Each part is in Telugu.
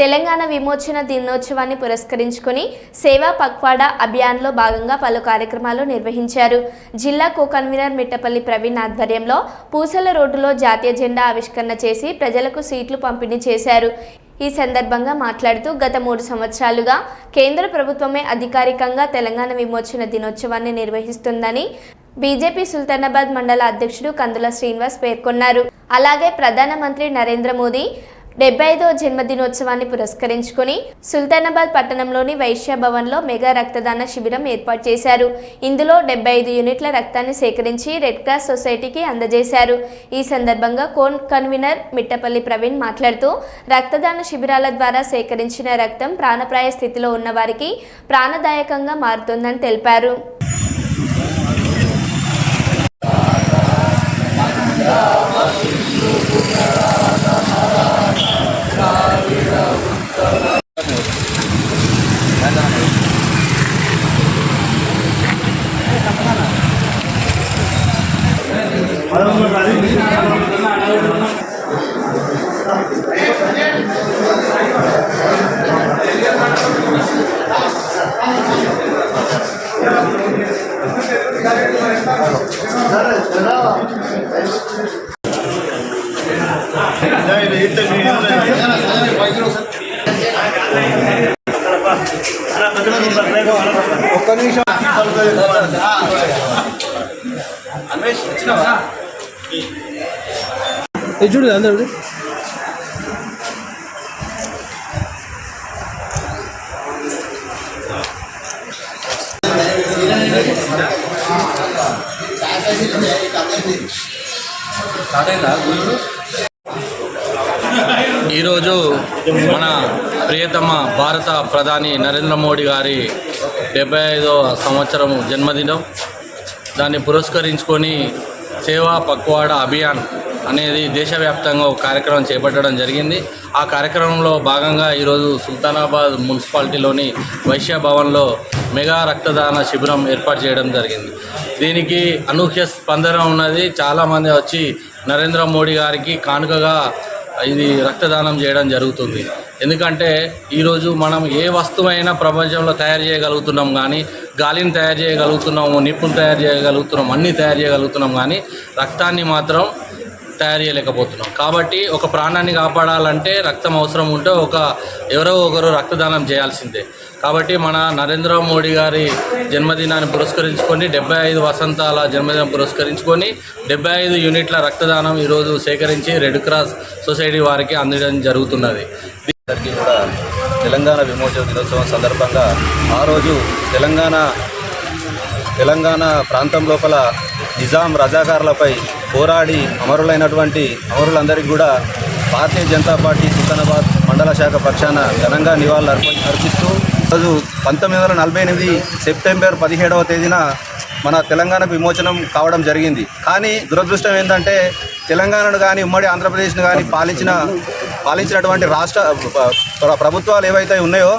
తెలంగాణ విమోచన దినోత్సవాన్ని పురస్కరించుకుని సేవా పక్వాడా అభియాన్లో భాగంగా పలు కార్యక్రమాలు నిర్వహించారు. జిల్లా కో కన్వీనర్ మిట్టపల్లి ప్రవీణ్ ఆధ్వర్యంలో పూసల రోడ్డులో జాతీయ జెండా ఆవిష్కరణ చేసి ప్రజలకు సీట్లు పంపిణీ చేశారు. ఈ సందర్భంగా మాట్లాడుతూ గత మూడు సంవత్సరాలుగా కేంద్ర ప్రభుత్వమే అధికారికంగా తెలంగాణ విమోచన దినోత్సవాన్ని నిర్వహిస్తుందని బీజేపీ సుల్తానాబాద్ మండల అధ్యక్షుడు కందుల శ్రీనివాస్ పేర్కొన్నారు. అలాగే ప్రధానమంత్రి నరేంద్ర మోదీ డెబ్బై ఐదో జన్మదినోత్సవాన్ని పురస్కరించుకుని సుల్తానాబాద్ పట్టణంలోని వైశ్య భవన్లో మెగా రక్తదాన శిబిరం ఏర్పాటు చేశారు. ఇందులో డెబ్బై ఐదు యూనిట్ల రక్తాన్ని సేకరించి రెడ్ క్రాస్ సొసైటీకి అందజేశారు. ఈ సందర్భంగా కోన్ కన్వీనర్ మిట్టపల్లి ప్రవీణ్ మాట్లాడుతూ రక్తదాన శిబిరాల ద్వారా సేకరించిన రక్తం ప్రాణప్రాయ స్థితిలో ఉన్న వారికి ప్రాణదాయకంగా మారుతుందని తెలిపారు. ఒక్క నిమిషం చూడు అందరు ఈరోజు మన ప్రియతమ భారత ప్రధాని నరేంద్ర మోడీ గారి డెబ్బై ఐదవ సంవత్సరం జన్మదినం. దాన్ని పురస్కరించుకొని సేవా పక్వాడ అభియాన్ అనేది దేశవ్యాప్తంగా ఒక కార్యక్రమం చేపట్టడం జరిగింది. ఆ కార్యక్రమంలో భాగంగా ఈరోజు సుల్తానాబాద్ మున్సిపాలిటీలోని వైశ్య భవన్లో మెగా రక్తదాన శిబిరం ఏర్పాటు చేయడం జరిగింది. దీనికి అనూహ్య స్పందన ఉన్నది. చాలామంది వచ్చి నరేంద్ర మోడీ గారికి కానుకగా ఇది రక్తదానం చేయడం జరుగుతుంది. ఎందుకంటే ఈరోజు మనం ఏ వస్తువైనా ప్రపంచంలో తయారు చేయగలుగుతున్నాం కానీ గాలిని తయారు చేయగలుగుతున్నాము నిప్పును తయారు చేయగలుగుతున్నాం అన్నీ తయారు చేయగలుగుతున్నాం కానీ రక్తాన్ని మాత్రం తయారు చేయలేకపోతున్నాం. కాబట్టి ఒక ప్రాణాన్ని కాపాడాలంటే రక్తం అవసరం ఉంటే ఒక ఎవరో ఒకరు రక్తదానం చేయాల్సిందే. కాబట్టి మన నరేంద్ర మోడీ గారి జన్మదినాన్ని పురస్కరించుకొని డెబ్బై ఐదు వసంతాల జన్మదినం పురస్కరించుకొని డెబ్బై ఐదు యూనిట్ల రక్తదానం ఈరోజు సేకరించి రెడ్ క్రాస్ సొసైటీ వారికి అందడం జరుగుతున్నది. అందరికీ కూడా తెలంగాణ విమోచన దినోత్సవం సందర్భంగా ఆ రోజు తెలంగాణ తెలంగాణ ప్రాంతం లోపల నిజాం రజాకారులపై పోరాడి అమరులైనటువంటి అమరులందరికీ కూడా భారతీయ జనతా పార్టీ సుల్తానాబాద్ మండల శాఖ పక్షాన ఘనంగా నివాళులు అర్ప అర్పిస్తూ రోజు పంతొమ్మిది వందల నలభై ఎనిమిది సెప్టెంబర్ పదిహేడవ తేదీన మన తెలంగాణకు విమోచనం కావడం జరిగింది. కానీ దురదృష్టం ఏంటంటే తెలంగాణను కానీ ఉమ్మడి ఆంధ్రప్రదేశ్ను కానీ పాలించిన పాలించినటువంటి రాష్ట్ర ప్రభుత్వాలు ఏవైతే ఉన్నాయో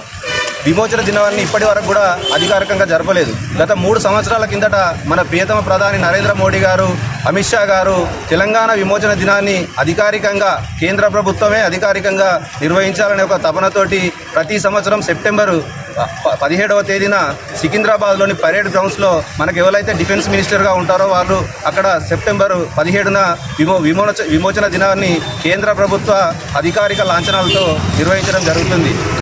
విమోచన దినాన్ని ఇప్పటి వరకు కూడా అధికారికంగా జరపలేదు. గత మూడు సంవత్సరాల కిందట మన ప్రియతమ ప్రధాని నరేంద్ర మోడీ గారు అమిత్ షా గారు తెలంగాణ విమోచన దినాన్ని అధికారికంగా కేంద్ర ప్రభుత్వమే అధికారికంగా నిర్వహించాలనే ఒక తపనతోటి ప్రతి సంవత్సరం సెప్టెంబరు ప- పదిహేడవ తేదీన సికింద్రాబాద్లోని పరేడ్ గ్రౌండ్స్లో మనకు ఎవరైతే డిఫెన్స్ మినిస్టర్గా ఉంటారో వాళ్ళు అక్కడ సెప్టెంబరు పదిహేడున విమో విమోచ విమోచన దినాన్ని కేంద్ర ప్రభుత్వ అధికారిక లాంఛనాలతో నిర్వహించడం జరుగుతుంది.